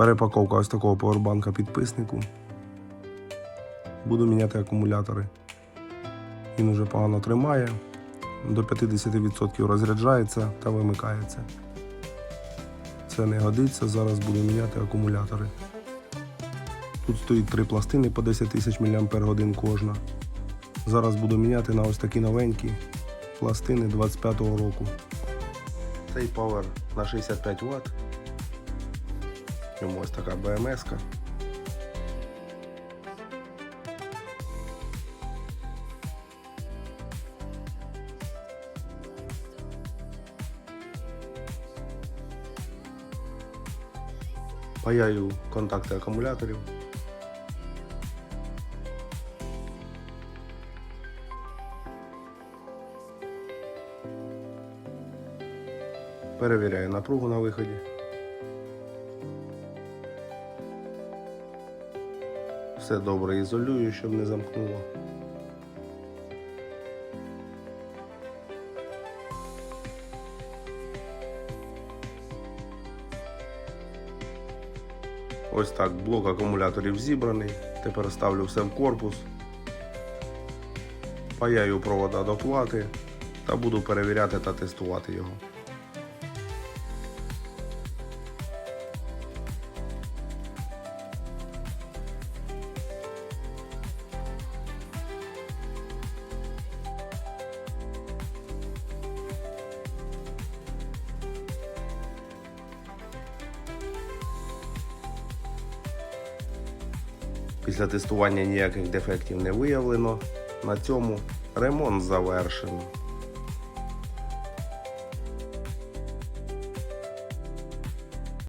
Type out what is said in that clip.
Перепаковка ось такого повербанка підписнику. Буду міняти акумулятори. Він уже погано тримає, до 50% розряджається та вимикається. Це не годиться, зараз буду міняти акумулятори. Тут стоїть три пластини по 10 тисяч мАч кожна. Зараз буду міняти на ось такі новенькі пластини 25-го року. Цей павер на 65 Вт. Йому ось така БМС-ка. Паяю контакти акумуляторів. Перевіряю напругу на виході. Все добре ізолюю, щоб не замкнуло. Ось так блок акумуляторів зібраний. Тепер ставлю все в корпус. Паяю провода до плати та буду перевіряти та тестувати його. Після тестування ніяких дефектів не виявлено. На цьому ремонт завершено.